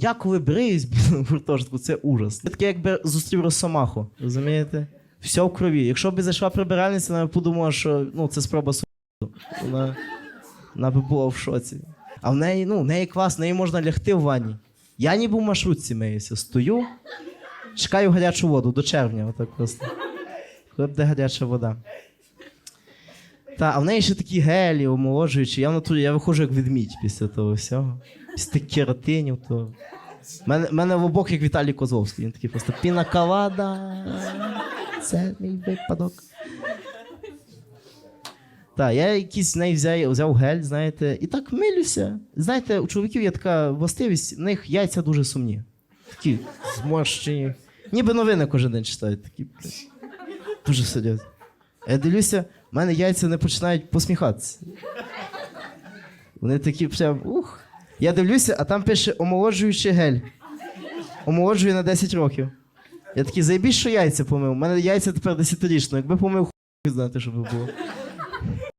Я коли бриюсь блін, в гуртожитку, це ужас. Це таке, якби зустрів росомаху. Розумієте? Все в крові. Якщо б зайшла прибиральниця, вона б подумала, що ну, це спроба суду. Вона, вона б була в шоці. А в неї, ну, в неї клас, в неї можна лягти в ванні. Я ніби в маршрутці миюся. Стою, чекаю гарячу воду до червня, отак просто. Коли буде гаряча вода. Та, а в неї ще такі гелі, омолоджуючі. Я натурі, я виходжу як ведмідь після того всього. Після тих кератинів, то. Мене, мене в обох як Віталій Козловський. Він такий просто пінакалада. Це мій випадок. Так, я якийсь в неї взяв, взяв гель, знаєте, і так милюся. Знаєте, у чоловіків є така властивість, в них яйця дуже сумні. Такі зморщені. Ніби новини кожен день читають. Такі, дуже сидять. Я дивлюся, в мене яйця не починають посміхатися. Вони такі прям ух. Я дивлюся, а там пише омолоджуючий гель. Омолоджую на 10 років. Я такий, заєбіть, що яйця помив. У мене яйця тепер 10-річно. Якби помив хуй знати, що би було.